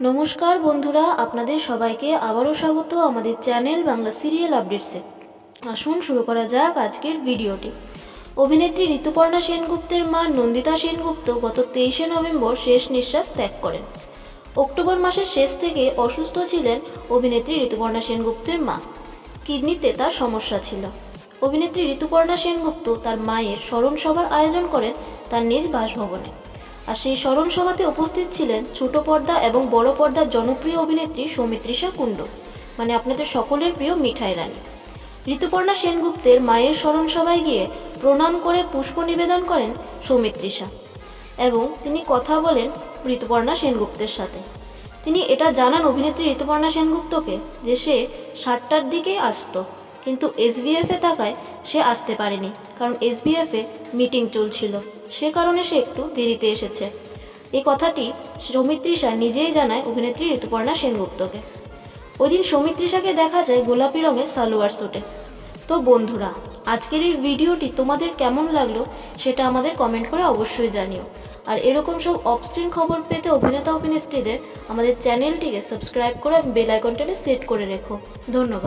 নমস্কার বন্ধুরা, আপনাদের সবাইকে আবারও স্বাগত আমাদের চ্যানেল বাংলা সিরিয়াল আপডেটসে। আসুন শুরু করা যাক আজকের ভিডিওটি। অভিনেত্রী ঋতুপর্ণা সেনগুপ্তের মা নন্দিতা সেনগুপ্ত গত তেইশে নভেম্বর শেষ নিঃশ্বাস ত্যাগ করেন। অক্টোবর মাসের শেষ থেকে অসুস্থ ছিলেন অভিনেত্রী ঋতুপর্ণা সেনগুপ্তের মা। কিডনিতে তার সমস্যা ছিল। অভিনেত্রী ঋতুপর্ণা সেনগুপ্ত তার মায়ের স্মরণ সভার আয়োজন করেন তার নিজ বাসভবনে। আর সেই স্মরণ সভাতে উপস্থিত ছিলেন ছোট পর্দা এবং বড় পর্দার জনপ্রিয় অভিনেত্রী সৌমিত্রিষা কুণ্ড মানে আপনাদের সকলের প্রিয় মিঠাই রানী। ঋতুপর্ণা সেনগুপ্তের মায়ের স্মরণ সভায় গিয়ে প্রণাম করে পুষ্প নিবেদন করেন সৌমিত্রিষা এবং তিনি কথা বলেন ঋতুপর্ণা সেনগুপ্তের সাথে। তিনি এটা জানান অভিনেত্রী ঋতুপর্ণা সেনগুপ্তকে যে সে সাতটার দিকেই আসতো। কিন্তু এসবিএফে থাকায় সে আসতে পারেনি, কারণ এসবিএফে মিটিং চলছিল। সে কারণে সে একটু দেরিতে এসেছে। এই কথাটি সৌমিত্রিষা নিজেই জানায় অভিনেত্রী ঋতুপর্ণা সেনগুপ্তকে। ওই দিন সৌমিত্রিষাকে দেখা যায় গোলাপি রঙের সালোয়ার স্যুটে। তো বন্ধুরা, আজকের এই ভিডিওটি তোমাদের কেমন লাগল সেটা আমাদের কমেন্ট করে অবশ্যই জানিও। আর এরকম সব অফস্ক্রিন খবর পেতে অভিনেতা অভিনেত্রীদের আমাদের চ্যানেলটিকে সাবস্ক্রাইব করে বেল আইকনটাকে সেট করে রেখো। ধন্যবাদ।